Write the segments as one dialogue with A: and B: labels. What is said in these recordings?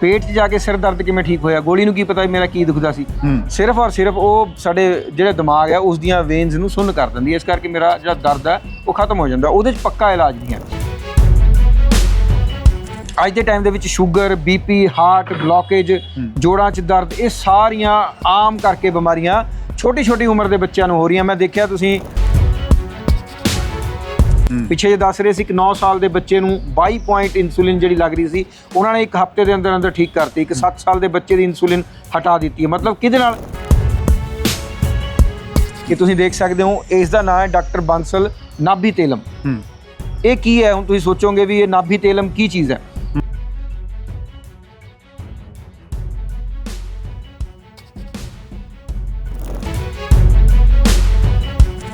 A: ਪੇਟ 'ਚ ਜਾ ਕੇ ਸਿਰ ਦਰਦ ਕਿਵੇਂ ਠੀਕ ਹੋਇਆ? ਗੋਲੀ ਨੂੰ ਕੀ ਪਤਾ ਮੇਰਾ ਕੀ ਦੁਖਦਾ ਸੀ? ਸਿਰਫ ਔਰ ਸਿਰਫ ਉਹ ਸਾਡੇ ਜਿਹੜੇ ਦਿਮਾਗ ਹੈ ਉਸ ਦੀਆਂ ਵੇਨਸ ਨੂੰ ਸੁੰਨ ਕਰ ਦਿੰਦੀ ਹੈ ਇਸ ਕਰਕੇ ਮੇਰਾ ਜਿਹੜਾ ਦਰਦ ਹੈ ਉਹ ਖਤਮ ਹੋ ਜਾਂਦਾ। ਉਹਦੇ 'ਚ ਪੱਕਾ ਇਲਾਜ ਨਹੀਂ ਹੈ। ਅੱਜ ਦੇ ਟਾਈਮ ਦੇ ਵਿੱਚ ਸ਼ੂਗਰ ਬੀਪੀ ਹਾਰਟ ਬਲੌਕੇਜ ਜੋੜਾਂ 'ਚ ਦਰਦ ਇਹ ਸਾਰੀਆਂ ਆਮ ਕਰਕੇ ਬਿਮਾਰੀਆਂ ਛੋਟੀ ਛੋਟੀ ਉਮਰ ਦੇ ਬੱਚਿਆਂ ਨੂੰ ਹੋ ਰਹੀਆਂ। ਮੈਂ ਦੇਖਿਆ ਤੁਸੀਂ ਪਿੱਛੇ ਜੇ ਦੱਸ ਰਹੇ ਸੀ ਕਿ 9 ਸਾਲ ਦੇ ਬੱਚੇ ਨੂੰ 22 ਪੁਆਇੰਟ ਇਨਸੂਲਿਨ ਜਿਹੜੀ ਲੱਗ ਰਹੀ ਸੀ ਉਹਨਾਂ ਨੇ ਇੱਕ ਹਫ਼ਤੇ ਦੇ ਅੰਦਰ ਅੰਦਰ ਠੀਕ ਕਰਤੀ ਇੱਕ 7 ਸਾਲ ਦੇ ਬੱਚੇ ਦੀ ਇਨਸੂਲਿਨ ਹਟਾ ਦਿੱਤੀ ਹੈ। ਮਤਲਬ ਕਿਹਦੇ ਨਾਲ? ਕਿ ਤੁਸੀਂ ਦੇਖ ਸਕਦੇ ਹੋ ਇਸ ਦਾ ਨਾਮ ਹੈ ਡਾਕਟਰ ਬਾਂਸਲ ਨਾਭੀ ਤੇਲਮ
B: ਹੂੰ।
A: ਇਹ ਕੀ ਹੈ? ਹੁਣ ਤੁਸੀਂ ਸੋਚੋਗੇ ਵੀ ਇਹ ਨਾਭੀ ਤੇਲਮ ਕੀ ਚੀਜ਼ ਹੈ?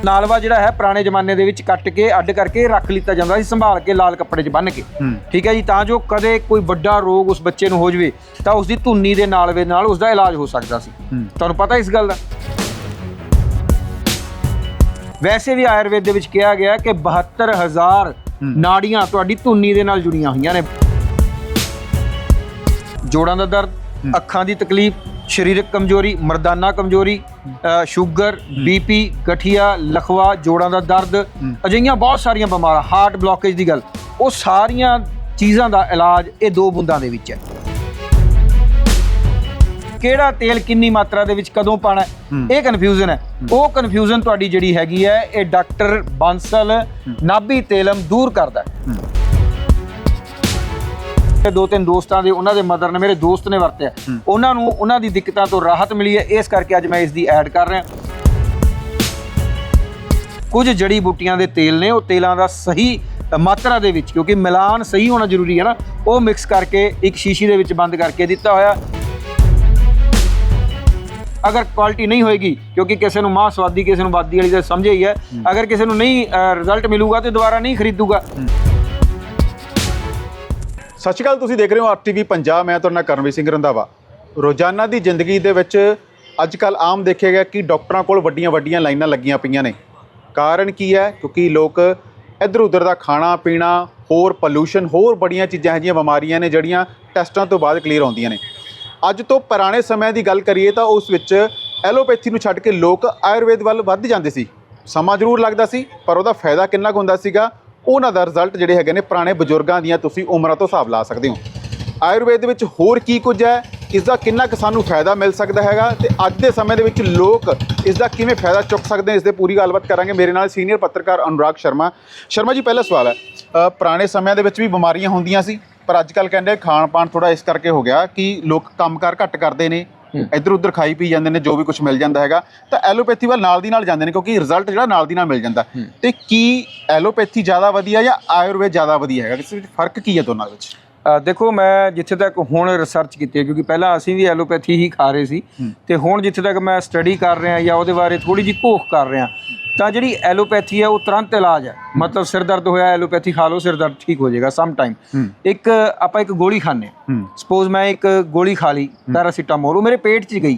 A: ਨਾਲਵਾ ਜਿਹੜਾ ਹੈ ਪੁਰਾਣੇ ਜ਼ਮਾਨੇ ਦੇ ਵਿੱਚ ਕੱਟ ਕੇ ਅੱਡ ਕਰਕੇ ਰੱਖ ਲਿੱਤਾ ਜਾਂਦਾ ਸੀ ਸੰਭਾਲ ਕੇ ਲਾਲ ਕੱਪੜੇ 'ਚ ਬੰਨ੍ਹ ਕੇ। ਠੀਕ ਹੈ ਜੀ ਤਾਂ ਜੋ ਕਦੇ ਕੋਈ ਵੱਡਾ ਰੋਗ ਉਸ ਬੱਚੇ ਨੂੰ ਹੋ ਜਵੇ ਤਾਂ ਉਸ ਦੀ ਧੁੰਨੀ ਦੇ ਨਾਲਵੇ ਨਾਲ ਉਸ ਦਾ ਇਲਾਜ ਹੋ ਸਕਦਾ ਸੀ। ਤੁਹਾਨੂੰ ਪਤਾ ਇਸ ਗੱਲ ਦਾ? ਵੈਸੇ ਵੀ ਆਯੁਰਵੇਦ ਦੇ ਵਿੱਚ ਕਿਹਾ ਗਿਆ ਕਿ 72000 ਨਾੜੀਆਂ ਤੁਹਾਡੀ ਧੁੰਨੀ ਦੇ ਨਾਲ ਜੁੜੀਆਂ ਹੋਈਆਂ ਨੇ। ਜੋੜਾਂ ਦਾ ਦਰਦ ਅੱਖਾਂ ਦੀ ਤਕਲੀਫ ਸਰੀਰਕ ਕਮਜ਼ੋਰੀ ਮਰਦਾਨਾ ਕਮਜ਼ੋਰੀ ਸ਼ੂਗਰ ਬੀਪੀ ਗਠੀਆ ਲਖਵਾ ਜੋੜਾਂ ਦਾ ਦਰਦ ਅਜਿਹੀਆਂ ਬਹੁਤ ਸਾਰੀਆਂ ਬਿਮਾਰਾਂ ਹਾਰਟ ਬਲੌਕੇਜ ਦੀ ਗੱਲ ਉਹ ਸਾਰੀਆਂ ਚੀਜ਼ਾਂ ਦਾ ਇਲਾਜ ਇਹ ਦੋ ਬੂੰਦਾਂ ਦੇ ਵਿੱਚ ਹੈ। ਕਿਹੜਾ ਤੇਲ ਕਿੰਨੀ ਮਾਤਰਾ ਦੇ ਵਿੱਚ ਕਦੋਂ ਪਾਣਾ ਇਹ ਕਨਫਿਊਜ਼ਨ ਹੈ। ਉਹ ਕਨਫਿਊਜ਼ਨ ਤੁਹਾਡੀ ਜਿਹੜੀ ਹੈਗੀ ਹੈ ਇਹ ਡਾਕਟਰ ਬਾਂਸਲ ਨਾਭੀ ਤੇਲਮ ਦੂਰ ਕਰਦਾ ਹੈ। ਦੋ ਤਿੰਨ ਦੋਸਤਾਂ ਦੇ ਉਹਨਾਂ ਦੇ ਮਦਰ ਨੇ ਮੇਰੇ ਦੋਸਤ ਨੇ ਵਰਤਿਆ। ਉਹਨਾਂ ਨੂੰ ਉਹਨਾਂ ਦੀ ਦਿੱਕਤਾਂ ਤੋਂ ਰਾਹਤ ਮਿਲੀ ਹੈ। ਇਸ ਕਰਕੇ ਅੱਜ ਮੈਂ ਇਸ ਦੀ ਐਡ ਕਰ ਰਿਹਾ। ਕੁਝ ਜੜੀ ਬੂਟੀਆਂ ਦੇ ਤੇਲ ਨੇ ਉਹ ਤੇਲਾਂ ਦਾ ਸਹੀ ਮਾਤਰਾ ਦੇ ਵਿੱਚ ਕਿਉਂਕਿ ਮਿਲਾਨ ਸਹੀ ਹੋਣਾ ਜ਼ਰੂਰੀ ਹੈ ਨਾ ਉਹ ਮਿਕਸ ਕਰਕੇ ਇੱਕ ਸ਼ੀਸ਼ੀ ਦੇ ਵਿੱਚ ਬੰਦ ਕਰਕੇ ਦਿੱਤਾ ਹੋਇਆ। ਅਗਰ ਕੁਆਲਿਟੀ ਨਹੀਂ ਹੋਏਗੀ ਕਿਉਂਕਿ ਕਿਸੇ ਨੂੰ ਮਾਂ ਸਵਾਦੀ ਕਿਸੇ ਨੂੰ ਬਾਦੀ ਵਾਲੀ ਦਾ ਸਮਝਿਆ ਹੀ ਹੈ। ਅਗਰ ਕਿਸੇ ਨੂੰ ਨਹੀਂ ਰਿਜ਼ਲਟ ਮਿਲੂਗਾ ਤੇ ਦੁਬਾਰਾ ਨਹੀਂ ਖਰੀਦੂਗਾ।
B: ਸਤਿ ਸ਼੍ਰੀ ਅਕਾਲ, ਤੁਸੀਂ ਦੇਖ ਰਹੇ ਹੋ ਆਰਟੀਵੀ ਪੰਜਾਬ, ਮੈਂ ਤੁਹਾਡਾ ਨਾਲ ਕਰਨਵੀਰ ਸਿੰਘ ਰੰਧਾਵਾ। ਰੋਜ਼ਾਨਾ ਦੀ ਜ਼ਿੰਦਗੀ ਦੇ ਵਿੱਚ ਅੱਜ ਕੱਲ ਆਮ ਦੇਖਿਆ ਗਿਆ ਕਿ ਡਾਕਟਰਾਂ ਕੋਲ ਵੱਡੀਆਂ ਵੱਡੀਆਂ ਲਾਈਨਾਂ ਲੱਗੀਆਂ ਪਈਆਂ ਨੇ। ਕਾਰਨ ਕੀ ਹੈ? ਕਿਉਂਕਿ ਲੋਕ ਇੱਧਰ ਉੱਧਰ ਦਾ ਖਾਣਾ, ਪੀਣਾ, ਹੋਰ ਪੋਲੂਸ਼ਨ ਹੋਰ ਬੜੀਆਂ ਚੀਜ਼ਾਂ ਇਹੋ ਜਿਹੀਆਂ ਬਿਮਾਰੀਆਂ ਨੇ ਜਿਹੜੀਆਂ ਟੈਸਟਾਂ ਤੋਂ ਬਾਅਦ ਕਲੀਅਰ ਆਉਂਦੀਆਂ ਨੇ। ਅੱਜ ਤੋਂ ਪੁਰਾਣੇ ਸਮੇਂ ਦੀ ਗੱਲ ਕਰੀਏ ਤਾਂ ਉਸ ਵਿੱਚ ਐਲੋਪੈਥੀ ਨੂੰ ਛੱਡ ਕੇ ਲੋਕ ਆਯੁਰਵੇਦ ਵੱਲ ਵੱਧ ਜਾਂਦੇ ਸੀ। ਸਮਾਂ ਜ਼ਰੂਰ ਲੱਗਦਾ ਸੀ, ਪਰ ਉਹਦਾ ਫਾਇਦਾ ਕਿੰਨਾ ਕੁ ਹੁੰਦਾ ਸੀਗਾ? ਉਹਨਾਂ ਦਾ ਰਿਜ਼ਲਟ ਜਿਹੜੇ ਹੈਗੇ ਨੇ ਪੁਰਾਣੇ ਬਜ਼ੁਰਗਾਂ ਦੀਆਂ ਤੁਸੀਂ ਉਮਰਾਂ ਤੋਂ ਹਿਸਾਬ ਲਾ ਸਕਦੇ ਹੋ। ਆਯੁਰਵੇਦ ਵਿੱਚ ਹੋਰ ਕੀ ਕੁਝ ਹੈ? ਇਸ ਦਾ ਕਿੰਨਾ ਕੁ ਸਾਨੂੰ ਫਾਇਦਾ ਮਿਲ ਸਕਦਾ ਹੈਗਾ? ਤੇ ਅੱਜ ਦੇ ਸਮੇਂ ਦੇ ਵਿੱਚ ਲੋਕ ਇਸ ਦਾ ਕਿਵੇਂ ਫਾਇਦਾ ਚੁੱਕ ਸਕਦੇ ਨੇ? ਇਸ ਦੇ ਪੂਰੀ ਗੱਲਬਾਤ ਕਰਾਂਗੇ। ਮੇਰੇ ਨਾਲ ਸੀਨੀਅਰ ਪੱਤਰਕਾਰ ਅਨੁਰਾਗ ਸ਼ਰਮਾ। ਸ਼ਰਮਾ ਜੀ, ਪਹਿਲਾ ਸਵਾਲ ਹੈ ਪੁਰਾਣੇ ਸਮਿਆਂ ਦੇ ਵਿੱਚ ਵੀ ਬਿਮਾਰੀਆਂ ਹੁੰਦੀਆਂ ਸੀ, ਪਰ ਅੱਜ ਕੱਲ ਕਹਿੰਦੇ ਖਾਣ ਪਾਣ ਥੋੜਾ ਇਸ ਕਰਕੇ ਹੋ ਗਿਆ ਕਿ ਲੋਕ ਕੰਮਕਾਰ ਘੱਟ ਕਰਦੇ ਨੇ। ਇੱਧਰ ਉੱਧਰ ਖਾਈ ਪੀ ਜਾਂਦੇ ਨੇ ਜੋ ਵੀ ਕੁਝ ਮਿਲ ਜਾਂਦਾ ਹੈਗਾ ਤਾਂ ਐਲੋਪੈਥੀ ਵੱਲ ਨਾਲ ਦੀ ਨਾਲ ਜਾਂਦੇ ਨੇ ਕਿਉਂਕਿ ਰਿਜ਼ਲਟ ਜਿਹੜਾ ਨਾਲ ਦੀ ਨਾਲ ਮਿਲ ਜਾਂਦਾ। ਤੇ ਕੀ ਐਲੋਪੈਥੀ ਜ਼ਿਆਦਾ ਵਧੀਆ ਜਾਂ ਆਯੁਰਵੇਦ ਜ਼ਿਆਦਾ ਵਧੀਆ ਹੈਗਾ? ਇਸ ਵਿੱਚ ਫ਼ਰਕ ਕੀ ਹੈ ਦੋਨਾਂ ਵਿੱਚ?
A: ਦੇਖੋ ਮੈਂ ਜਿੱਥੇ ਤੱਕ ਹੁਣ ਰਿਸਰਚ ਕੀਤੀ ਹੈ ਕਿਉਂਕਿ ਪਹਿਲਾਂ ਅਸੀਂ ਵੀ ਐਲੋਪੈਥੀ ਹੀ ਖਾ ਰਹੇ ਸੀ। ਤੇ ਹੁਣ ਜਿੱਥੇ ਤੱਕ ਮੈਂ ਸਟੱਡੀ ਕਰ ਰਿਹਾ ਜਾਂ ਉਹਦੇ ਬਾਰੇ ਥੋੜੀ ਜਿਹੀ ਘੋਖ ਕਰ ਰਿਹਾ ਤਾਂ ਜਿਹੜੀ ਐਲੋਪੈਥੀ ਹੈ ਉਹ ਤੁਰੰਤ ਇਲਾਜ ਹੈ ਮਤਲਬ ਸਿਰ ਦਰਦ ਹੋਇਆ ਐਲੋਪੈਥੀ ਖਾ ਲਓ ਸਿਰ ਦਰਦ ਠੀਕ ਹੋ ਜਾਏਗਾ ਸਮ ਟਾਈਮ ਇੱਕ ਆਪਾਂ ਇੱਕ ਗੋਲੀ
B: ਹੂੰ।
A: ਸਪੋਜ਼ ਮੈਂ ਇੱਕ ਗੋਲੀ ਖਾ ਲਈ ਪੈਰਾਸੀਟਾਮੋਲ ਉਹ ਮੇਰੇ ਪੇਟ 'ਚ ਗਈ।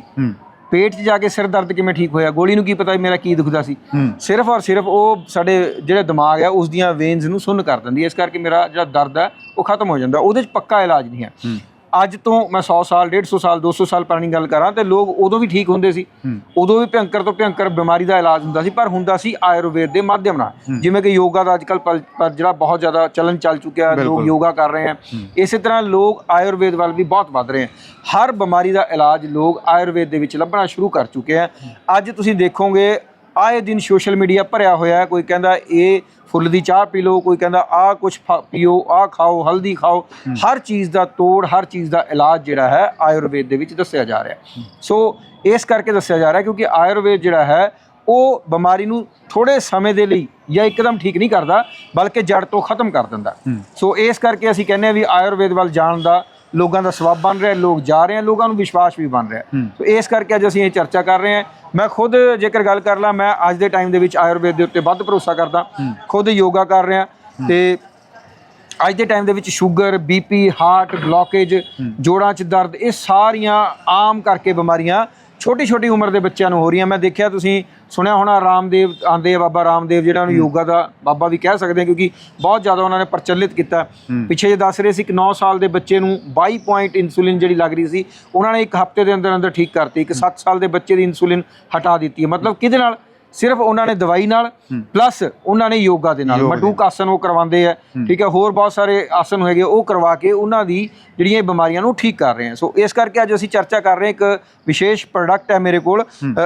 A: ਪੇਟ 'ਚ ਜਾ ਕੇ ਸਿਰ ਦਰਦ ਕਿਵੇਂ ਠੀਕ ਹੋਇਆ? ਗੋਲੀ ਨੂੰ ਕੀ ਪਤਾ ਮੇਰਾ ਕੀ ਦੁਖਦਾ ਸੀ? ਸਿਰਫ ਔਰ ਸਿਰਫ ਉਹ ਸਾਡੇ ਜਿਹੜੇ ਦਿਮਾਗ ਹੈ ਉਸ ਦੀਆਂ ਵੇਨਸ ਨੂੰ ਸੁੰਨ ਕਰ ਦਿੰਦੀ ਹੈ ਇਸ ਕਰਕੇ ਮੇਰਾ ਜਿਹੜਾ ਦਰਦ ਹੈ ਉਹ ਖਤਮ ਹੋ ਜਾਂਦਾ। ਉਹਦੇ 'ਚ ਪੱਕਾ ਇਲਾਜ ਨਹੀਂ ਹੈ। ਅੱਜ ਤੋਂ ਮੈਂ 100 ਸਾਲ 150 ਸਾਲ 200 ਸਾਲ ਪੁਰਾਣੀ ਗੱਲ ਕਰਾਂ ਤੇ ਲੋਕ ਉਦੋਂ ਵੀ ਠੀਕ ਹੁੰਦੇ ਸੀ। ਉਦੋਂ ਵੀ ਭਿਅੰਕਰ ਤੋਂ ਭਿਅੰਕਰ ਬਿਮਾਰੀ ਦਾ ਇਲਾਜ ਹੁੰਦਾ ਸੀ ਪਰ ਹੁੰਦਾ ਸੀ ਆਯੁਰਵੇਦ ਦੇ ਮਾਧਿਅਮ ਨਾਲ। ਜਿਵੇਂ ਕਿ ਯੋਗਾ ਦਾ ਅੱਜਕੱਲ ਪਰ ਜਿਹੜਾ ਬਹੁਤ ਜ਼ਿਆਦਾ ਚਲਨ ਚੱਲ ਚੁੱਕਿਆ ਲੋਕ ਯੋਗਾ ਕਰ ਰਹੇ ਹਨ ਇਸੇ ਤਰ੍ਹਾਂ ਲੋਕ ਆਯੁਰਵੇਦ ਵੱਲ ਵੀ ਬਹੁਤ ਵੱਧ ਰਹੇ ਹਨ ਹਰ ਬਿਮਾਰੀ ਦਾ ਇਲਾਜ ਲੋਕ ਆਯੁਰਵੇਦ ਦੇ ਵਿੱਚ ਲੱਭਣਾ ਸ਼ੁਰੂ ਕਰ ਚੁੱਕੇ ਹਨ ਅੱਜ ਤੁਸੀਂ ਦੇਖੋਗੇ ਆਏ ਦਿਨ ਸੋਸ਼ਲ ਮੀਡੀਆ ਭਰਿਆ ਹੋਇਆ ਕੋਈ ਕਹਿੰਦਾ ਇਹ ਫੁੱਲ ਦੀ ਚਾਹ ਪੀ ਲਓ ਕੋਈ ਕਹਿੰਦਾ ਆਹ ਕੁਛ ਫ- ਪੀਓ ਆਹ ਖਾਓ ਹਲਦੀ ਖਾਓ। ਹਰ ਚੀਜ਼ ਦਾ ਤੋੜ ਹਰ ਚੀਜ਼ ਦਾ ਇਲਾਜ ਜਿਹੜਾ ਹੈ ਆਯੁਰਵੇਦ ਦੇ ਵਿੱਚ ਦੱਸਿਆ ਜਾ ਰਿਹਾ ਸੋ ਇਸ ਕਰਕੇ ਦੱਸਿਆ ਜਾ ਰਿਹਾ ਕਿਉਂਕਿ ਆਯੁਰਵੇਦ ਜਿਹੜਾ ਹੈ ਉਹ ਬਿਮਾਰੀ ਨੂੰ ਥੋੜੇ ਸਮੇਂ ਦੇ ਲਈ ਜਾਂ ਇੱਕਦਮ ਠੀਕ ਨਹੀਂ ਕਰਦਾ ਬਲਕਿ ਜੜ ਤੋਂ ਖਤਮ ਕਰ ਦਿੰਦਾ। ਸੋ ਇਸ ਕਰਕੇ ਅਸੀਂ ਕਹਿੰਦੇ ਹਾਂ ਵੀ ਆਯੁਰਵੇਦ ਵੱਲ ਜਾਣ ਦਾ ਲੋਕਾਂ ਦਾ ਸਵਾਬ ਬਣ ਰਿਹਾ ਲੋਕ ਜਾ ਰਹੇ ਹਨ ਲੋਕਾਂ ਨੂੰ ਵਿਸ਼ਵਾਸ ਵੀ ਬਣ ਰਿਹਾ। ਸੋ ਇਸ ਕਰਕੇ ਅੱਜ ਅਸੀਂ ਇਹ ਚਰਚਾ ਕਰ ਰਹੇ ਹਾਂ। ਮੈਂ ਖੁਦ ਜੇਕਰ ਗੱਲ ਕਰ ਲਾਂ ਮੈਂ ਅੱਜ ਦੇ ਟਾਈਮ ਦੇ ਵਿੱਚ ਆਯੁਰਵੇਦ ਦੇ ਉੱਤੇ ਵੱਧ ਭਰੋਸਾ ਕਰਦਾ। ਖੁਦ ਯੋਗਾ ਕਰ ਰਿਹਾ। ਤੇ ਅੱਜ ਦੇ ਟਾਈਮ ਦੇ ਵਿੱਚ ਸ਼ੂਗਰ ਬੀਪੀ ਹਾਰਟ ਬਲੌਕੇਜ ਜੋੜਾਂ 'ਚ ਦਰਦ ਇਹ ਸਾਰੀਆਂ ਆਮ ਕਰਕੇ ਬਿਮਾਰੀਆਂ ਛੋਟੀ ਛੋਟੀ ਉਮਰ ਦੇ ਬੱਚਿਆਂ ਨੂੰ ਹੋ ਰਹੀਆਂ। ਮੈਂ ਦੇਖਿਆ ਤੁਸੀਂ ਸੁਣਿਆ ਹੋਣਾ ਰਾਮਦੇਵ ਆਂਦੇ ਆ ਬਾਬਾ ਰਾਮਦੇਵ ਜਿਹੜਾ ਨੂੰ ਯੋਗਾ ਦਾ ਬਾਬਾ ਵੀ ਕਹਿ ਸਕਦੇ ਆ ਕਿਉਂਕਿ ਬਹੁਤ ਜ਼ਿਆਦਾ ਉਹਨਾਂ ਨੇ ਪ੍ਰਚਲਿਤ ਕੀਤਾ। ਪਿੱਛੇ ਜੇ ਦੱਸ ਰਹੇ ਸੀ ਕਿ 9 ਸਾਲ ਦੇ ਬੱਚੇ ਨੂੰ 22 ਪੁਆਇੰਟ ਇਨਸੂਲਿਨ ਜਿਹੜੀ ਲੱਗ ਰਹੀ ਸੀ ਉਹਨਾਂ ਨੇ ਇੱਕ ਹਫ਼ਤੇ ਦੇ ਅੰਦਰ ਅੰਦਰ ਠੀਕ ਕਰਤੀ। ਇੱਕ 7 ਸਾਲ ਦੇ ਬੱਚੇ ਦੀ ਇਨਸੂਲਿਨ ਹਟਾ ਦਿੱਤੀ ਮਤਲਬ ਕਿਹਦੇ ਨਾਲ? ਸਿਰਫ ਉਹਨਾਂ ਨੇ ਦਵਾਈ ਨਾਲ ਪਲੱਸ ਉਹਨਾਂ ਨੇ ਯੋਗਾ ਦੇ ਨਾਲ। ਮਟੂਕ ਆਸਨ ਉਹ ਕਰਵਾਉਂਦੇ ਆ ਠੀਕ ਹੈ ਹੋਰ ਬਹੁਤ ਸਾਰੇ ਆਸਨ ਹੈਗੇ ਉਹ ਕਰਵਾ ਕੇ ਉਹਨਾਂ ਦੀ ਜਿਹੜੀਆਂ ਬਿਮਾਰੀਆਂ ਨੂੰ ਠੀਕ ਕਰ ਰਹੇ ਆ। ਸੋ ਇਸ ਕਰਕੇ ਅੱਜ ਅਸੀਂ ਚਰਚਾ ਕਰ ਰਹੇ ਹਾਂ ਇੱਕ ਵਿਸ਼ੇਸ਼ ਪ੍ਰੋਡਕਟ ਹੈ ਮੇਰੇ ਕੋਲ।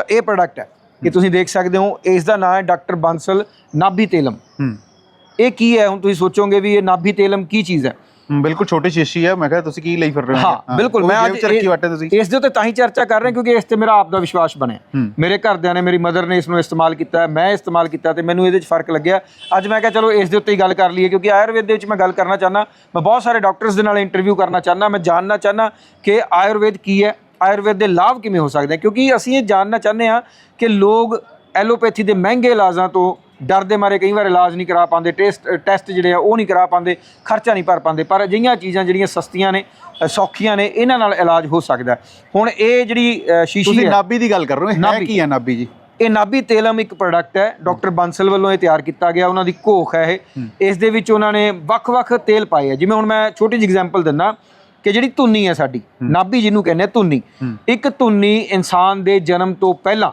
A: ਇਹ ਪ੍ਰੋਡਕਟ ਹੈ ਕਿ ਤੁਸੀਂ ਦੇਖ ਸਕਦੇ ਹੋ ਇਸ ਦਾ ਨਾਮ ਹੈ ਡਾਕਟਰ ਬਾਂਸਲ ਨਾਭੀ ਤੇਲਮ। ਇਹ ਕੀ ਹੈ? ਹੁਣ ਤੁਸੀਂ ਸੋਚੋਗੇ ਵੀ ਇਹ ਨਾਭੀ ਤੇਲਮ ਕੀ ਚੀਜ਼ ਹੂੰ,
B: ਬਿਲਕੁਲ ਛੋਟੀ ਸ਼ੀਸ਼ੀ ਹੈ ਮੈਂ ਕਿਹਾ ਤੁਸੀਂ ਕੀ ਲਈ ਫਿਰ ਰਹੇ ਹੋ
A: ਹਾਂ ਬਿਲਕੁਲ ਮੈਂ ਅੱਜ
B: ਚ ਰੱਖੀ
A: ਇਹ-
B: ਬੈਠੇ ਤੁਸੀਂ।
A: ਇਸ ਦੇ ਉੱਤੇ ਤਾਂ ਹੀ ਚਰਚਾ ਕਰ ਰਹੇ ਹਾਂ ਕਿਉਂਕਿ ਇਸ ਤੇ ਮੇਰਾ ਆਪ ਦਾ ਵਿਸ਼ਵਾਸ ਬਣਿਆ।
B: ਹੂੰ।
A: ਮੇਰੇ ਘਰਦਿਆਂ ਨੇ ਮੇਰੀ ਮਦਰ ਨੇ ਇਸ ਨੂੰ ਇਸਤੇਮਾਲ ਕੀਤਾ ਹੈ, ਮੈਂ ਇਸਤੇਮਾਲ ਕੀਤਾ ਤੇ ਮੈਨੂੰ ਇਹਦੇ ਵਿੱਚ ਫ਼ਰਕ ਲੱਗਿਆ। ਅੱਜ ਮੈਂ ਕਿਹਾ ਚਲੋ ਇਸ ਦੇ ਉੱਤੇ ਹੀ ਗੱਲ ਕਰ ਲਈਏ ਕਿਉਂਕਿ ਆਯੁਰਵੇਦ ਦੇ ਵਿੱਚ ਮੈਂ ਗੱਲ ਕਰਨਾ ਚਾਹਨਾ ਮੈਂ ਬਹੁਤ ਸਾਰੇ ਡਾਕਟਰਸ ਦੇ ਨਾਲ ਇੰਟਰਵਿਊ ਕਰਨਾ ਚਾਹਨਾ ਮੈਂ ਜਾਣਨਾ ਚਾਹਨਾ ਕਿ ਆਯੁਰਵੇਦ ਕੀ ਹੈ ਆਯੁਰਵੇਦ ਦੇ ਲਾਭ ਕਿਵੇਂ ਹੋ ਸਕਦੇ ਆ। ਕਿਉਂਕਿ ਅਸੀਂ ਇਹ ਜਾਣਨਾ ਚਾਹੁੰਦੇ ਆ ਕਿ ਲੋਕ ਐਲੋਪੈਥੀ ਦੇ ਮਹਿੰਗੇ ਇਲਾਜਾਂ ਤੋਂ ਡਰਦੇ ਮਾਰੇ ਕਈ ਵਾਰ ਇਲਾਜ ਨਹੀਂ ਕਰਾ ਪਾਉਂਦੇ ਟੈਸਟ ਟੈਸਟ ਜਿਹੜੇ ਆ ਉਹ ਨਹੀਂ ਕਰਾ ਪਾਉਂਦੇ ਖਰਚਾ ਨਹੀਂ ਭਰ ਪਾਉਂਦੇ। ਪਰ ਅਜਿਹੀਆਂ ਚੀਜ਼ਾਂ ਜਿਹੜੀਆਂ ਸਸਤੀਆਂ ਨੇ ਸੌਖੀਆਂ ਨੇ ਇਹਨਾਂ ਨਾਲ ਇਲਾਜ ਹੋ ਸਕਦਾ। ਹੁਣ ਇਹ ਜਿਹੜੀ ਸ਼ੀਸ਼ੀ
B: ਤੁਸੀਂ ਨਾਭੀ ਦੀ ਗੱਲ ਕਰ ਰਹੇ ਹੋ ਇਹ ਹੈ। ਕੀ ਹੈ ਨਾਭੀ ਜੀ?
A: ਇਹ ਨਾਭੀ ਤੇਲਮ ਇੱਕ ਪ੍ਰੋਡਕਟ ਹੈ ਡਾਕਟਰ ਬੰਸਲ ਵੱਲੋਂ ਇਹ ਤਿਆਰ ਕੀਤਾ ਗਿਆ ਉਹਨਾਂ ਦੀ ਘੋਖ ਹੈ ਇਹ। ਇਸ ਦੇ ਵਿੱਚ ਉਹਨਾਂ ਨੇ ਵੱਖ-ਵੱਖ ਤੇਲ ਪਾਏ ਆ। ਜਿਵੇਂ ਹੁਣ ਮੈਂ ਛੋਟੀ ਜਿਹੀ ਐਗਜ਼ਾਮਪਲ ਦਿੰਦਾ ਕਿ ਜਿਹੜੀ ਧੁੰਨੀ ਹੈ ਸਾਡੀ ਨਾਭੀ ਜਿਹਨੂੰ ਕਹਿੰਦੇ ਧੁੰਨੀ। ਇੱਕ ਧੁੰਨੀ ਇਨਸਾਨ ਦੇ ਜਨਮ ਤੋਂ ਪਹਿਲਾਂ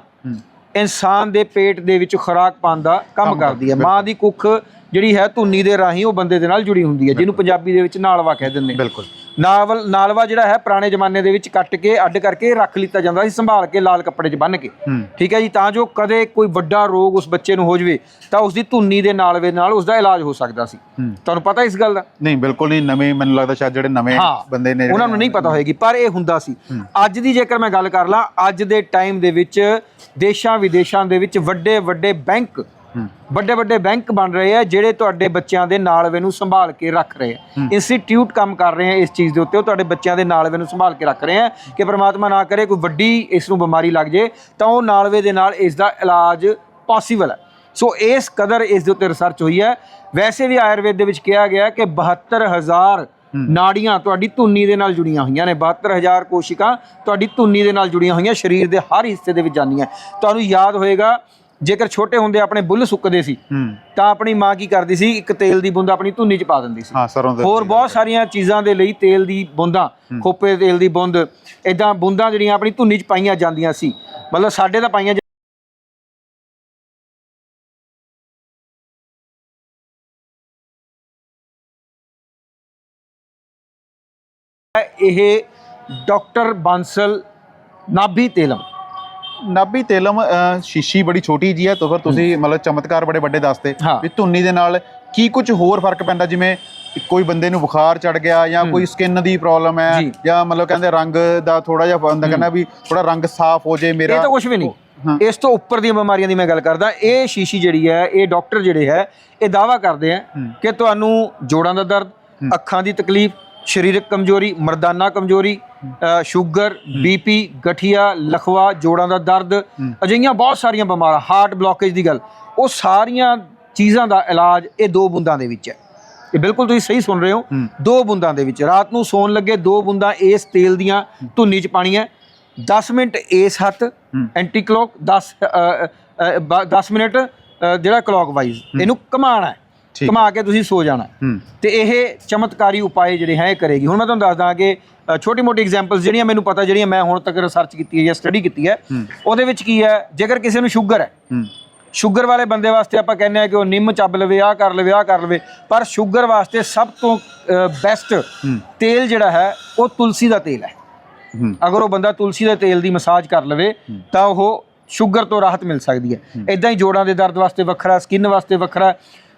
A: ਇਨਸਾਨ ਦੇ ਪੇਟ ਦੇ ਵਿੱਚ ਖੁਰਾਕ ਪਾਉਣ ਦਾ ਕੰਮ ਕਰਦੀ ਹੈ। ਮਾਂ ਦੀ ਕੁੱਖ ਜਿਹੜੀ ਹੈ ਧੁੰਨੀ ਦੇ ਰਾਹੀਂ ਉਹ ਬੰਦੇ ਦੇ ਨਾਲ ਜੁੜੀ ਹੁੰਦੀ ਹੈ ਜਿਹਨੂੰ ਪੰਜਾਬੀ ਦੇ ਵਿੱਚ ਨਾਲਵਾ ਕਹਿ ਦਿੰਦੇ ਨੇ
B: ਬਿਲਕੁਲ।
A: ਨਾਵਲ ਨਾਲਵਾ ਜਿਹੜਾ ਹੈ ਪੁਰਾਣੇ ਜ਼ਮਾਨੇ ਦੇ ਵਿੱਚ ਕੱਟ ਕੇ ਅੱਡ ਕਰਕੇ ਰੱਖ ਲਿੱਤਾ ਜਾਂਦਾ ਸੀ ਸੰਭਾਲ ਕੇ ਲਾਲ ਕੱਪੜੇ 'ਚ ਬੰਨ੍ਹ ਕੇ। ਠੀਕ ਹੈ ਜੀ ਤਾਂ ਜੋ ਕਦੇ ਕੋਈ ਵੱਡਾ ਰੋਗ ਉਸ ਬੱਚੇ ਨੂੰ ਹੋ ਜਵੇ ਤਾਂ ਉਸ ਦੀ ਧੁੰਨੀ ਦੇ ਨਾਲਵੇ ਨਾਲ ਉਸ ਦਾ ਇਲਾਜ ਹੋ ਸਕਦਾ ਸੀ। ਤੁਹਾਨੂੰ ਪਤਾ ਇਸ ਗੱਲ ਦਾ?
B: ਨਹੀਂ ਬਿਲਕੁਲ ਨਹੀਂ ਨਵੇਂ ਮੈਨੂੰ ਲੱਗਦਾ ਸ਼ਾਇਦ ਜਿਹੜੇ ਨਵੇਂ ਬੰਦੇ ਨੇ
A: ਉਹਨਾਂ ਨੂੰ ਨਹੀਂ ਪਤਾ ਹੋਏਗੀ ਪਰ ਇਹ ਹੁੰਦਾ ਸੀ। ਅੱਜ ਦੀ ਜੇਕਰ ਮੈਂ ਗੱਲ ਕਰ ਲਾਂ ਅੱਜ ਦੇ ਟਾਈਮ ਦੇ ਵਿੱਚ ਦੇਸ਼ਾਂ ਵਿਦੇਸ਼ਾਂ ਦੇ ਵਿੱਚ ਵੱਡੇ ਵੱਡੇ ਬੈਂਕ ਵੱਡੇ ਵੱਡੇ ਬੈਂਕ ਬਣ ਰਹੇ ਆ ਜਿਹੜੇ ਤੁਹਾਡੇ ਬੱਚਿਆਂ ਦੇ ਨਾਲਵੇ ਨੂੰ ਸੰਭਾਲ ਕੇ ਰੱਖ ਰਹੇ ਆ। ਇੰਸਟੀਚਿਊਟ ਕੰਮ ਕਰ ਰਹੇ ਆ ਇਸ ਚੀਜ਼ ਦੇ ਉੱਤੇ ਉਹ ਤੁਹਾਡੇ ਬੱਚਿਆਂ ਦੇ ਨਾਲਵੇ ਨੂੰ ਸੰਭਾਲ ਕੇ ਰੱਖ ਰਹੇ ਆ ਕਿ ਪ੍ਰਮਾਤਮਾ ਨਾ ਕਰੇ ਕੋਈ ਵੱਡੀ ਇਸ ਨੂੰ ਬਿਮਾਰੀ ਲੱਗ ਜੇ ਤਾਂ ਉਹ ਨਾਲਵੇ ਦੇ ਨਾਲ ਇਸ ਦਾ ਇਲਾਜ ਪੋਸੀਬਲ ਹੈ ਸੋ ਇਸ ਕਦਰ ਇਸ ਦੇ ਉੱਤੇ ਰਿਸਰਚ ਹੋਈ ਹੈ ਵੈਸੇ ਵੀ ਆਯੁਰਵੇਦ ਦੇ ਵਿੱਚ ਕਿਹਾ ਗਿਆ ਕਿ 72000 ਨਾੜੀਆਂ ਤੁਹਾਡੀ ਧੁੰਨੀ ਦੇ ਨਾਲ ਜੁੜੀਆਂ ਹੋਈਆਂ ਨੇ। 72000 ਕੋਸ਼ਿਕਾਂ ਤੁਹਾਡੀ ਧੁੰਨੀ ਦੇ ਨਾਲ ਜੁੜੀਆਂ ਹੋਈਆਂ ਸਰੀਰ ਦੇ ਹਰ ਹਿੱਸੇ ਦੇ ਵਿੱਚ ਜਾਂਦੀਆਂ। ਤੁਹਾਨੂੰ ਯਾਦ ਹੋਏਗਾ ਜੇਕਰ ਛੋਟੇ ਹੁੰਦੇ ਆਪਣੇ ਬੁੱਲ ਸੁੱਕਦੇ ਸੀ ਤਾਂ ਆਪਣੀ ਮਾਂ ਕੀ ਕਰਦੀ ਸੀ? ਇੱਕ ਤੇਲ ਦੀ ਬੂੰਦ ਆਪਣੀ ਧੁੰਨੀ 'ਚ ਪਾ ਦਿੰਦੀ ਸੀ।
B: ਹਾਂ ਸਰੋਂ ਦੇ
A: ਹੋਰ ਬਹੁਤ ਸਾਰੀਆਂ ਚੀਜ਼ਾਂ ਦੇ ਲਈ ਤੇਲ ਦੀ ਬੂੰਦਾਂ ਖੋਪੇ ਦੇ ਤੇਲ ਦੀ ਬੂੰਦ ਇਦਾਂ ਬੂੰਦਾਂ ਜਿਹੜੀਆਂ ਆਪਣੀ ਧੁੰਨੀ 'ਚ ਪਾਈਆਂ ਜਾਂਦੀਆਂ ਸੀ। ਮਤਲਬ ਸਾਡੇ ਤਾਂ ਪਾਈਆਂ ਇਹ ਡਾਕਟਰ ਬਾਂਸਲ ਨਾਭੀ ਤੇਲਮ।
B: ਨਾਭੀ ਤੇਲਮ ਅ, ਸ਼ੀਸ਼ੀ ਬੜੀ ਛੋਟੀ ਜੀ ਹੈ ਤਾਂ ਫਿਰ ਤੁਸੀਂ ਮਤਲਬ ਚਮਤਕਾਰ ਬੜੇ ਵੱਡੇ ਦੱਸਦੇ
A: ਹਾਂ।
B: ਵੀ ਧੁੰਨੀ ਦੇ ਨਾਲ ਕੀ ਕੁਝ ਹੋਰ ਫ਼ਰਕ ਪੈਂਦਾ? ਜਿਵੇਂ ਕੋਈ ਬੰਦੇ ਨੂੰ ਬੁਖਾਰ ਚੜ ਗਿਆ ਜਾਂ ਕੋਈ ਸਕਿਨ ਦੀ ਪ੍ਰੋਬਲਮ ਹੈ
A: ਜੀ।
B: ਜਾਂ ਮਤਲਬ ਕਹਿੰਦੇ ਰੰਗ ਦਾ ਥੋੜਾ ਜਿਹਾ ਬੰਦਾ ਕਹਿੰਦਾ ਵੀ ਥੋੜਾ ਰੰਗ ਸਾਫ਼ ਹੋ ਜੇ ਮੇਰਾ।
A: ਇਹ ਤਾਂ ਕੁਝ ਵੀ ਨਹੀਂ।
B: ਹਾਂ।
A: ਇਸ ਤੋਂ ਉੱਪਰ ਦੀਆਂ ਬਿਮਾਰੀਆਂ ਦੀ ਮੈਂ ਗੱਲ ਕਰਦਾ। ਇਹ ਸ਼ੀਸ਼ੀ ਜਿਹੜੀ ਹੈ ਇਹ ਡਾਕਟਰ ਜਿਹੜੇ ਹੈ ਇਹ ਦਾਵਾ ਕਰਦੇ ਆ ਕਿ ਤੁਹਾਨੂੰ ਜੋੜਾਂ ਦਾ ਦਰਦ ਅੱਖਾਂ ਦੀ ਤਕਲੀਫ ਸਰੀਰਕ ਕਮਜ਼ੋਰੀ ਮਰਦਾਨਾ ਕਮਜ਼ੋਰੀ ਸ਼ੂਗਰ ਬੀਪੀ ਗਠੀਆ ਲਖਵਾ ਜੋੜਾਂ ਦਾ ਦਰਦ ਅਜਿਹੀਆਂ ਬਹੁਤ ਸਾਰੀਆਂ ਬਿਮਾਰੀਆਂ ਹਾਰਟ ਬਲੋਕੇਜ ਦੀ ਗੱਲ ਉਹ ਸਾਰੀਆਂ ਚੀਜ਼ਾਂ ਦਾ ਇਲਾਜ ਇਹ ਦੋ ਬੂੰਦਾਂ ਦੇ ਵਿੱਚ ਹੈ। ਇਹ ਬਿਲਕੁਲ ਤੁਸੀਂ ਸਹੀ ਸੁਣ ਰਹੇ ਹੋ। ਦੋ ਬੂੰਦਾਂ ਦੇ ਵਿੱਚ ਰਾਤ ਨੂੰ ਸੌਣ ਲੱਗੇ ਦੋ ਬੂੰਦਾਂ ਇਸ ਤੇਲ ਦੀਆਂ ਧੁੰਨੀ ਚ ਪਾਣੀਆਂ 10 ਮਿੰਟ ਇਸ ਹੱਥ ਐਂਟੀ ਕਲੌਕ 10 ਅ, ਅ, ਬ- 10 ਮਿੰਟ ਜਿਹੜਾ ਕਲੌਕ ਵਾਈਜ਼ ਇਹਨੂੰ ਘਮਾਣਾ ਹੈ। ਘਮਾ ਕੇ ਤੁਸੀਂ ਸੋ ਜਾਣਾ। ਤੇ ਇਹ ਚਮਤਕਾਰੀ ਉਪਾਏ ਜਿਹੜੇ ਹੈ ਇਹ ਕਰੇਗੀ। ਹੁਣ ਮੈਂ ਤੁਹਾਨੂੰ ਦੱਸਦਾ ਕਿ ਛੋਟੀ ਮੋਟੀ ਐਗਜ਼ਾਮਪਲਸ ਜਿਹੜੀਆਂ ਮੈਨੂੰ ਪਤਾ ਜਿਹੜੀਆਂ ਮੈਂ ਹੁਣ ਤੱਕ ਰਿਸਰਚ ਕੀਤੀ ਹੈ ਜਾਂ ਸਟੱਡੀ ਕੀਤੀ ਹੈ ਉਹਦੇ ਵਿੱਚ ਕੀ ਹੈ ਜੇਕਰ ਕਿਸੇ ਨੂੰ ਸ਼ੂਗਰ ਹੈ ਸ਼ੂਗਰ ਵਾਲੇ ਬੰਦੇ ਵਾਸਤੇ ਆਪਾਂ ਕਹਿੰਦੇ ਆ ਕਿ ਉਹ ਨਿੰਮ ਚੱਬ ਲਵੇ ਆ ਕਰ ਲਵੇ ਆ ਕਰ ਲਵੇ ਪਰ ਸ਼ੂਗਰ ਵਾਸਤੇ ਸਭ ਤੋਂ ਬੈਸਟ ਤੇਲ ਜਿਹੜਾ ਹੈ ਉਹ ਤੁਲਸੀ ਦਾ ਤੇਲ ਹੂੰ। ਅਗਰ ਉਹ ਬੰਦਾ ਤੁਲਸੀ ਦੇ ਤੇਲ ਦੀ ਮਸਾਜ ਕਰ ਲਵੇ ਤਾਂ ਉਹ ਸ਼ੂਗਰ ਤੋਂ ਰਾਹਤ ਮਿਲ ਸਕਦੀ ਹੈ। ਇਦਾਂ ਹੀ ਜੋੜਾਂ ਦੇ ਦਰਦ ਵਾਸਤੇ ਵੱਖਰਾ ਸਕਿਨ ਵਾਸਤੇ ਵੱਖਰਾ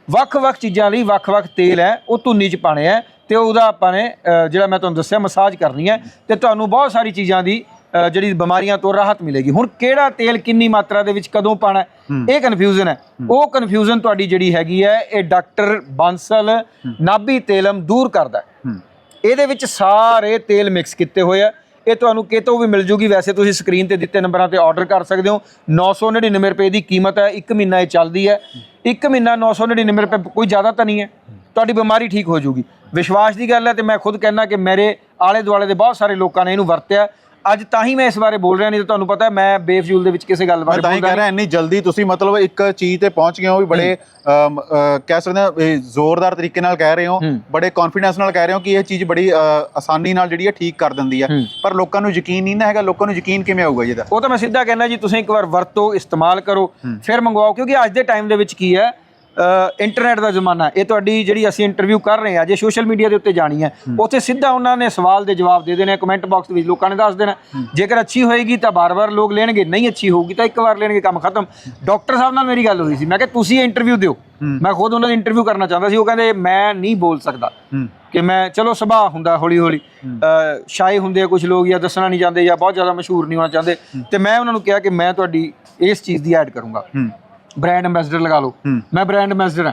A: ਵੱਖ-ਵੱਖ ਚੀਜ਼ਾਂ ਲਈ ਵੱਖ-ਵੱਖ ਤੇਲ ਹੈ ਉਹ ਧੁੰਨੀ 'ਚ ਪਾਣੇ ਹੈ ਤੇ ਉਹਦਾ ਆਪਾਂ ਨੇ ਜਿਹੜਾ ਮੈਂ ਤੁਹਾਨੂੰ ਦੱਸਿਆ ਮਸਾਜ ਕਰਨੀ ਹੈ ਤੇ ਤੁਹਾਨੂੰ ਬਹੁਤ ਸਾਰੀ ਚੀਜ਼ਾਂ ਦੀ ਜਿਹੜੀ ਬਿਮਾਰੀਆਂ ਤੋਂ ਰਾਹਤ ਮਿਲੇਗੀ। ਹੁਣ ਕਿਹੜਾ ਤੇਲ ਕਿੰਨੀ ਮਾਤਰਾ ਦੇ ਵਿੱਚ ਕਦੋਂ ਪਾਣਾ ਇਹ ਕਨਫਿਊਜ਼ਨ ਹੈ। ਉਹ ਕਨਫਿਊਜ਼ਨ ਤੁਹਾਡੀ ਜਿਹੜੀ ਹੈਗੀ ਹੈ ਇਹ ਡਾਕਟਰ ਬਾਂਸਲ ਨਾਭੀ ਤੇਲਮ ਦੂਰ ਕਰਦਾ ਇਹਦੇ ਵਿੱਚ ਸਾਰੇ ਤੇਲ ਮਿਕਸ ਕੀਤੇ ਹੋਏ ਆ। ਇਹ ਤੁਹਾਨੂੰ ਕਿਤੋਂ ਵੀ ਮਿਲ ਜੂਗੀ। ਵੈਸੇ ਤੁਸੀਂ ਸਕਰੀਨ ਤੇ ਦਿੱਤੇ ਨੰਬਰਾਂ ਤੇ ਆਰਡਰ ਕਰ ਸਕਦੇ ਹੋ। 999 ਰੁਪਏ ਦੀ ਕੀਮਤ ਹੈ। 1 ਮਹੀਨਾ ਇਹ ਚੱਲਦੀ ਹੈ। 1 ਮਹੀਨਾ 999 ਰੁਪਏ ਕੋਈ ਜ਼ਿਆਦਾ ਤਾਂ ਨਹੀਂ ਹੈ। ਤੁਹਾਡੀ ਬਿਮਾਰੀ ਠੀਕ ਹੋ ਜੂਗੀ। ਵਿਸ਼ਵਾਸ ਦੀ ਗੱਲ ਹੈ ਤੇ ਮੈਂ ਖੁਦ ਕਹਿਣਾ ਕਿ ਮੇਰੇ ਆਲੇ ਦੁਆਲੇ ਦੇ ਬਹੁਤ ਸਾਰੇ ਲੋਕਾਂ ਨੇ ਇਹਨੂੰ ਵਰਤਿਆ। ਅੱਜ ਤਾਂ ਹੀ ਮੈਂ ਇਸ ਬਾਰੇ ਬੋਲ ਰਿਹਾ ਨਹੀਂ ਤਾਂ ਤੁਹਾਨੂੰ ਪਤਾ ਹੈ ਮੈਂ ਬੇਫਜ਼ੂਲ ਦੇ ਵਿੱਚ ਕਿਸੇ ਗੱਲ
B: ਮੈਂ
A: ਬਾਰੇ
B: ਤਾਂ ਹੀ ਕਹਿ ਰਿਹਾ ਇੰਨੀ ਜਲਦੀ ਤੁਸੀਂ ਮਤਲਬ ਇੱਕ ਚੀਜ਼ ਤੇ ਪਹੁੰਚ ਗਏ ਹੋ ਵੀ ਬੜੇ ਕਹਿ ਸਕਦੇ ਹਾਂ ਇਹ ਜ਼ੋਰਦਾਰ ਤਰੀਕੇ ਨਾਲ ਕਹਿ ਰਹੇ ਹੋ। ਬੜੇ ਕੌਨਫੀਡੈਂਸ ਨਾਲ ਕਹਿ ਰਹੇ ਹੋ ਕਿ ਇਹ ਚੀਜ਼ ਬੜੀ ਆਸਾਨੀ ਨਾਲ ਜਿਹੜੀ ਹੈ ਠੀਕ ਕਰ ਦਿੰਦੀ ਹੈ। ਪਰ ਲੋਕਾਂ ਨੂੰ ਯਕੀਨ ਨਹੀਂ ਨਾ ਹੈਗਾ ਲੋਕਾਂ ਨੂੰ ਯਕੀਨ ਕਿਵੇਂ ਆਊਗਾ ਜੀ ਇਹਦਾ
A: ਉਹ ਤਾਂ ਮੈਂ ਸਿੱਧਾ ਕਹਿਣਾ ਜੀ ਤੁਸੀਂ ਇੱਕ ਵਾਰ ਵਰਤੋ ਇਸਤੇਮਾਲ ਕਰੋ ਫਿਰ ਮੰਗਵਾਓ ਕਿਉਂਕਿ ਅੱਜ ਦੇ ਟਾਈਮ ਦੇ ਵਿੱਚ ਕੀ ਹੈ ਇੰਟਰਨੈਟ ਦਾ ਜ਼ਮਾਨਾ। ਇਹ ਤੁਹਾਡੀ ਜਿਹੜੀ ਅਸੀਂ ਇੰਟਰਵਿਊ ਕਰ ਰਹੇ ਹਾਂ ਜੇ ਸੋਸ਼ਲ ਮੀਡੀਆ ਦੇ ਉੱਤੇ ਜਾਣੀ ਹੈ। ਉੱਥੇ ਸਿੱਧਾ ਉਹਨਾਂ ਨੇ ਸਵਾਲ ਦੇ ਜਵਾਬ ਦੇ ਦੇਣੇ ਕਮੈਂਟ ਬਾਕਸ ਦੇ ਵਿੱਚ ਲੋਕਾਂ ਨੇ ਦੱਸ ਦੇਣਾ। ਜੇਕਰ ਅੱਛੀ ਹੋਏਗੀ ਤਾਂ ਬਾਰ-ਬਾਰ ਲੋਕ ਲੈਣਗੇ ਨਹੀਂ ਅੱਛੀ ਹੋਊਗੀ ਤਾਂ ਇੱਕ ਵਾਰ ਲੈਣਗੇ ਕੰਮ ਖਤਮ। ਡਾਕਟਰ ਸਾਹਿਬ ਨਾਲ ਮੇਰੀ ਗੱਲ ਹੋਈ ਸੀ। ਮੈਂ ਕਿਹਾ ਤੁਸੀਂ ਇੰਟਰਵਿਊ ਦਿਓ। ਮੈਂ ਖੁਦ ਉਹਨਾਂ ਦੀ ਇੰਟਰਵਿਊ ਕਰਨਾ ਚਾਹੁੰਦਾ ਸੀ। ਉਹ ਕਹਿੰਦੇ ਮੈਂ ਨਹੀਂ ਬੋਲ ਸਕਦਾ। ਕਿ ਮੈਂ ਚਲੋ ਸੁਭਾਅ ਹੁੰਦਾ ਹੌਲੀ ਹੌਲੀ ਸ਼ਾਏ ਹੁੰਦੇ ਆ ਕੁਝ ਲੋਕ ਜਾਂ ਦੱਸਣਾ ਨਹੀਂ ਚਾਹੁੰਦੇ ਜਾਂ ਬਹੁਤ ਜ਼ਿਆਦਾ ਮਸ਼ਹੂਰ ਨਹੀਂ ਹੋਣਾ ਚਾਹੁੰਦੇ। ਤੇ ਮੈਂ ਉਹਨਾਂ ਨੂੰ ਕਿਹਾ ਕਿ ਮੈਂ ਤੁਹਾਡੀ ਇਸ ਚੀਜ਼ ਦੀ ਐਡ ਕਰੂੰਗਾ। ਬ੍ਰਾਂਡ ਐਮਬੈਸਡਰ ਲਗਾ ਲਓ। ਮੈਂ ਬ੍ਰਾਂਡ ਐਮਬੈਸਡਰ ਹਾਂ।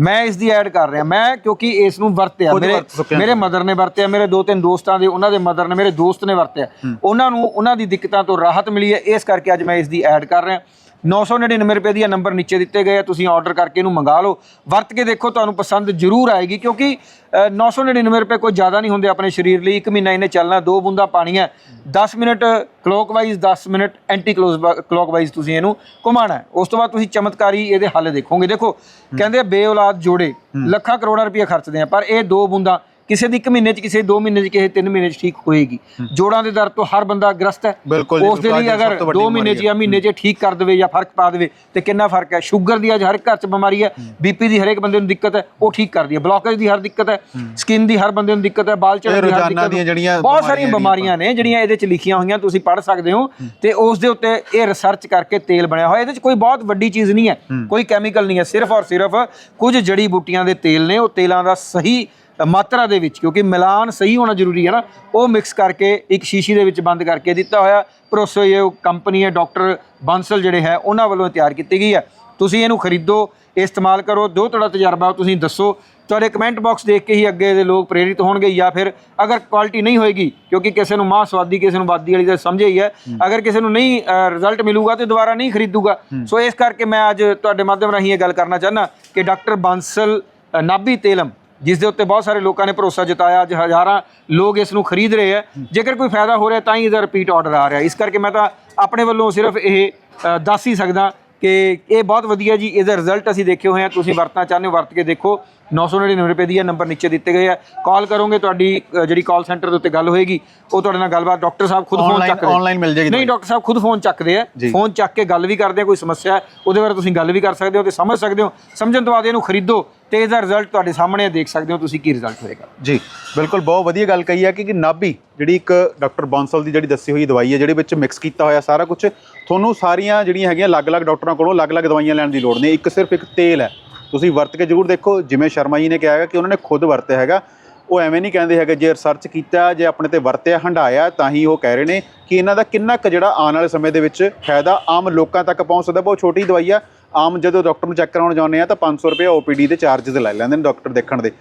A: ਮੈਂ ਇਸ ਦੀ ਐਡ ਕਰ ਰਿਹਾ। ਮੈਂ ਕਿਉਂਕਿ ਇਸ ਨੂੰ ਵਰਤਿਆ। ਮੇਰੇ ਮੇਰੇ ਮਦਰ ਨੇ ਵਰਤਿਆ। ਮੇਰੇ ਦੋ ਤਿੰਨ ਦੋਸਤਾਂ ਦੇ ਉਹਨਾਂ ਦੇ ਮਦਰ ਨੇ ਮੇਰੇ ਦੋਸਤ ਨੇ ਵਰਤਿਆ। ਉਹਨਾਂ ਨੂੰ ਉਹਨਾਂ ਦੀ ਦਿੱਕਤਾਂ ਤੋਂ ਰਾਹਤ ਮਿਲੀ ਹੈ। ਇਸ ਕਰਕੇ ਅੱਜ ਮੈਂ ਇਸ ਦੀ ਐਡ ਕਰ ਰਿਹਾ। 999 ਰੁਪਏ ਦੀ ਇਹ ਨੰਬਰ ਨੀਚੇ ਦਿੱਤੇ ਗਏ ਆ ਤੁਸੀਂ ਆਰਡਰ ਕਰਕੇ ਇਹਨੂੰ ਮੰਗਾ ਲਓ। ਵਰਤ ਕੇ ਦੇਖੋ ਤੁਹਾਨੂੰ ਪਸੰਦ ਜ਼ਰੂਰ ਆਏਗੀ ਕਿਉਂਕਿ ਅ, 999 ਰੁਪਏ ਕੋਈ ਜ਼ਿਆਦਾ ਨਹੀਂ ਹੁੰਦੇ ਆਪਣੇ ਸਰੀਰ ਲਈ। ਇੱਕ ਮਹੀਨਾ ਇਹਨੇ ਚੱਲਣਾ ਦੋ ਬੂੰਦਾਂ ਪਾਣੀ ਹੈ 10 minute clockwise 10 minute anticlockwise ਤੁਸੀਂ ਇਹਨੂੰ ਘੁਮਾਣਾ ਉਸ ਤੋਂ ਬਾਅਦ ਤੁਸੀਂ ਚਮਤਕਾਰੀ ਇਹਦੇ ਹੱਲ ਦੇਖੋਗੇ। ਦੇਖੋ ਕਹਿੰਦੇ ਬੇਔਲਾਦ ਜੋੜੇ ਲੱਖਾਂ ਕਰੋੜਾਂ ਰੁਪਏ ਖਰਚਦੇ ਆ ਪਰ ਇਹ ਦੋ ਬੂੰਦਾਂ ਕਿਸੇ ਦੀ ਇੱਕ ਮਹੀਨੇ 'ਚ ਕਿਸੇ ਦੀ ਮਹੀਨੇ 'ਚ ਕਿਸੇ ਤਿੰਨ ਮਹੀਨੇ 'ਚ ਠੀਕ ਹੋਏਗੀ। ਜੋੜਾਂ ਦੇ ਦਰਦ ਤੋਂ ਹਰ ਬੰਦਾ ਗ੍ਰਸਤ ਹੈ। ਉਸ ਦੇ ਲਈ ਅਗਰ
B: ਸਭ ਤੋਂ ਵੱਡੀ
A: ਦੋ ਮਹੀਨੇ 'ਚ ਜਾਂ ਮਹੀਨੇ 'ਚ ਠੀਕ ਕਰ ਦੇਵੇ ਜਾਂ ਫ਼ਰਕ ਪਾ ਦੇਵੇ ਤੇ ਕਿੰਨਾ ਫ਼ਰਕ ਹੈ? ਸ਼ੂਗਰ ਦੀ ਅੱਜ ਹਰ ਘਰ 'ਚ ਬਿਮਾਰੀ ਹੈ ਬੀਪੀ ਦੀ ਹਰੇਕ ਬੰਦੇ ਨੂੰ ਦਿੱਕਤ ਹੈ ਉਹ ਠੀਕ ਕਰਦੀ ਹੈ। ਬਲੌਕੇਜ ਦੀ ਹਰ ਦਿੱਕਤ ਹੈ ਸਕਿਨ ਦੀ ਹਰ ਬੰਦੇ ਨੂੰ ਦਿੱਕਤ ਹੈ ਬਾਲ ਝੜਨ ਦੀ ਹਰ ਦਿੱਕਤ ਬਹੁਤ ਸਾਰੀਆਂ
B: ਬਿਮਾਰੀਆਂ
A: ਬਿਮਾਰੀਆਂ ਨੇ ਜਿਹੜੀਆਂ ਇਹਦੇ 'ਚ ਲਿਖੀਆਂ ਹੋਈਆਂ ਤੁਸੀਂ ਪੜ੍ਹ ਸਕਦੇ ਹੋ। ਤੇ ਉਸ ਦੇ ਉੱਤੇ ਇਹ ਰਿਸਰਚ ਕਰਕੇ ਤੇਲ ਬਣਿਆ ਹੋਇਆ। ਇਹਦੇ 'ਚ ਕੋਈ ਬਹੁਤ ਵੱਡੀ ਚੀਜ਼ ਨਹੀਂ ਹੈ ਕੋਈ ਕੈਮੀਕਲ ਨਹੀਂ ਹੈ ਸਿਰਫ ਔਰ ਸਿਰਫ ਕੁਝ ਜੜੀ ਬੂਟੀਆਂ ਦੇ ਤੇਲ ਨੇ ਉਹ ਤੇਲਾਂ ਦਾ ਸਹੀ ਮਾਤਰਾ ਦੇ ਵਿੱਚ ਕਿਉਂਕਿ ਮਿਲਾਨ ਸਹੀ ਹੋਣਾ ਜ਼ਰੂਰੀ ਹੈ ਨਾ ਉਹ ਮਿਕਸ ਕਰਕੇ ਇੱਕ ਸ਼ੀਸ਼ੀ ਦੇ ਵਿੱਚ ਬੰਦ ਕਰਕੇ ਦਿੱਤਾ ਹੋਇਆ। ਭਰੋਸੇਯੋਗ ਕੰਪਨੀ ਹੈ ਡਾਕਟਰ ਬਾਂਸਲ ਜਿਹੜੇ ਹੈ ਉਹਨਾਂ ਵੱਲੋਂ ਤਿਆਰ ਕੀਤੀ ਗਈ ਹੈ। ਤੁਸੀਂ ਇਹਨੂੰ ਖਰੀਦੋ ਇਸਤੇਮਾਲ ਕਰੋ ਜੋ ਤੁਹਾਡਾ ਤਜਰਬਾ ਤੁਸੀਂ ਦੱਸੋ। ਤੁਹਾਡੇ ਕਮੈਂਟ ਬਾਕਸ ਦੇਖ ਕੇ ਹੀ ਅੱਗੇ ਦੇ ਲੋਕ ਪ੍ਰੇਰਿਤ ਹੋਣਗੇ ਜਾਂ ਫਿਰ ਅਗਰ ਕੁਆਲਿਟੀ ਨਹੀਂ ਹੋਏਗੀ ਕਿਉਂਕਿ ਕਿਸੇ ਨੂੰ ਮਾਂ ਸਵਾਦੀ ਕਿਸੇ ਨੂੰ ਬਾਦੀ ਵਾਲੀ ਤਾਂ ਸਮਝਿਆ ਹੀ। ਹੈ। ਅਗਰ ਕਿਸੇ ਨੂੰ ਨਹੀਂ ਰਿਜ਼ਲਟ ਮਿਲੂਗਾ ਤੇ ਦੁਬਾਰਾ ਨਹੀਂ ਖਰੀਦੂਗਾ। ਸੋ ਇਸ ਕਰਕੇ ਮੈਂ ਅੱਜ ਤੁਹਾਡੇ ਮਾਧਿਅਮ ਰਾਹੀਂ ਇਹ ਗੱਲ ਕਰਨਾ ਚਾਹੁੰਦਾ ਕਿ ਡਾਕਟਰ ਬਾਂਸਲ ਨਾਭੀ ਤੇਲਮ ਜਿਸ ਦੇ ਉੱਤੇ ਬਹੁਤ ਸਾਰੇ ਲੋਕਾਂ ਨੇ ਭਰੋਸਾ ਜਤਾਇਆ। ਅੱਜ ਹਜ਼ਾਰਾਂ ਲੋਕ ਇਸ ਨੂੰ ਖਰੀਦ ਰਹੇ ਹੈ ਜੇਕਰ ਕੋਈ ਫਾਇਦਾ ਹੋ ਰਿਹਾ ਤਾਂ ਹੀ ਇਹਦਾ ਰਿਪੀਟ ਆਰਡਰ ਆ ਰਿਹਾ। ਇਸ ਕਰਕੇ ਮੈਂ ਤਾਂ ਆਪਣੇ ਵੱਲੋਂ ਸਿਰਫ ਇਹ ਦੱਸ ਹੀ ਸਕਦਾ ਕਿ ਇਹ ਬਹੁਤ ਵਧੀਆ ਜੀ ਇਹਦਾ ਰਿਜ਼ਲਟ ਅਸੀਂ ਦੇਖੇ ਹੋਏ ਆ। ਤੁਸੀਂ ਵਰਤਣਾ ਚਾਹੁੰਦੇ ਹੋ ਵਰਤ ਕੇ ਦੇਖੋ। 999 ਰੁਪਏ ਦੀ ਇਹ ਨੰਬਰ ਨੀਚੇ ਦਿੱਤੇ ਗਏ ਆ। ਕਾਲ ਕਰੋਗੇ ਤੁਹਾਡੀ ਜਿਹੜੀ ਕਾਲ ਸੈਂਟਰ ਦੇ ਉੱਤੇ ਗੱਲ ਹੋਏਗੀ ਉਹ ਤੁਹਾਡੇ ਨਾਲ ਗੱਲਬਾਤ ਡਾਕਟਰ ਸਾਹਿਬ ਖੁਦ ਫੋਨ ਚੱਕਦੇ
B: online ਮਿਲ ਜਾਏਗੀ
A: ਨਹੀਂ ਡਾਕਟਰ ਸਾਹਿਬ ਖੁਦ ਫੋਨ ਚੱਕਦੇ ਆ। ਫੋਨ ਚੱਕ ਕੇ ਗੱਲ ਵੀ ਕਰਦੇ ਆ ਕੋਈ ਸਮੱਸਿਆ ਹੈ ਉਹਦੇ ਬਾਰੇ ਤੁਸੀਂ ਗੱਲ ਵੀ ਕਰ ਸਕਦੇ ਹੋ ਤੇ ਸਮਝ ਸਕਦੇ ਹੋ। ਸਮਝਣ ਤੋਂ ਬਾਅਦ ਇਹਨੂੰ ਖਰੀਦੋ। ਤੇ ਇਹਦਾ ਰਿਜ਼ਲਟ ਤੁਹਾਡੇ ਸਾਹਮਣੇ ਦੇਖ ਸਕਦੇ ਹੋ ਤੁਸੀਂ ਕੀ ਰਿਜ਼ਲਟ ਹੋਏਗਾ।
B: ਜੀ, ਬਿਲਕੁਲ ਬਹੁਤ ਵਧੀਆ ਗੱਲ ਕਹੀ ਹੈ ਕਿ ਕਿ ਨਾਭੀ, ਜਿਹੜੀ ਇੱਕ ਡਾਕਟਰ ਬਾਂਸਲ ਦੀ ਜਿਹੜੀ ਦੱਸੀ ਹੋਈ ਦਵਾਈ ਹੈ, ਜਿਹੜੇ ਵਿੱਚ ਮਿਕਸ ਕੀਤਾ ਹੋਇਆ ਸਾਰਾ ਕੁਝ ਤੁਹਾਨੂੰ ਸਾਰੀਆਂ ਜਿਹੜੀਆਂ ਹੈਗੀਆਂ ਅਲੱਗ-ਅਲੱਗ ਡਾਕਟਰਾਂ ਕੋਲੋਂ ਅਲੱਗ-ਅਲੱਗ ਦਵਾਈਆਂ ਲੈਣ ਦੀ ਲੋੜ ਨਹੀਂ, ਇੱਕ ਸਿਰਫ ਇੱਕ ਤੇਲ ਹੈ। ਤੁਸੀਂ ਵਰਤ ਕੇ ਜ਼ਰੂਰ ਦੇਖੋ, ਜਿਵੇਂ ਸ਼ਰਮਾ ਜੀ ਨੇ ਕਿਹਾ ਹੈਗਾ ਕਿ ਉਹਨਾਂ ਨੇ ਖੁਦ ਵਰਤਿਆ ਹੈਗਾ। ਉਹ ਐਵੇਂ ਨਹੀਂ ਕਹਿੰਦੇ ਹੈਗੇ, ਜੇ ਰਿਸਰਚ ਕੀਤਾ, ਜੇ ਆਪਣੇ ਤੇ ਵਰਤਿਆ ਹੰਡਾਇਆ ਤਾਂ ਹੀ ਉਹ ਕਹਿ ਰਹੇ ਨੇ ਕਿ ਇਹਨਾਂ ਦਾ ਕਿੰਨਾ ਕੁ ਜਿਹੜਾ ਆਉਣ ਵਾਲੇ ਸਮੇਂ ਦੇ ਵਿੱਚ ਫਾਇਦਾ ਆਮ ਲੋਕਾਂ ਤੱਕ ਪਹੁੰਚ ਸਕਦਾ, ਬਹੁਤ ਛੋਟੀ ਦਵਾਈ ਆ। ਆਮ ਜਦੋਂ ਡਾਕਟਰ ਨੂੰ ਚੈੱਕ ਕਰਾਉਣ ਜਾਂਦੇ ਆ ਤਾਂ 500 ਰੁਪਏ ਓਪੀਡੀ ਦੇ ਚਾਰजेस ਲੈ ਲੈਂਦੇ ਨੇ ਡਾਕਟਰ ਦੇਖਣ ਦੇ।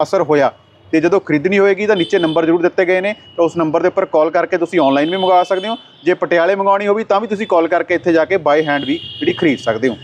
B: ਅਸਰ ਹੋਇਆ। ਤੇ ਜਦੋਂ ਖਰੀਦਣੀ ਹੋਏਗੀ ਤਾਂ ਨੀਚੇ ਨੰਬਰ ਜ਼ਰੂਰ ਦਿੱਤੇ ਗਏ ਨੇ, ਤਾਂ ਉਸ ਨੰਬਰ ਦੇ ਉੱਪਰ ਕਾਲ ਕਰਕੇ ਤੁਸੀਂ ਆਨਲਾਈਨ ਵੀ ਮੰਗਵਾ ਸਕਦੇ ਹੋ। ਜੇ ਪਟਿਆਲੇ ਮੰਗਵਾਉਣੀ ਹੋਵੇ ਤਾਂ ਵੀ ਤੁਸੀਂ ਕਾਲ ਕਰਕੇ ਇੱਥੇ ਜਾ ਕੇ ਬਾਏ ਹੈਂਡ ਵੀ ਜਿਹੜੀ ਖਰੀਦ ਸਕਦੇ ਹੋ।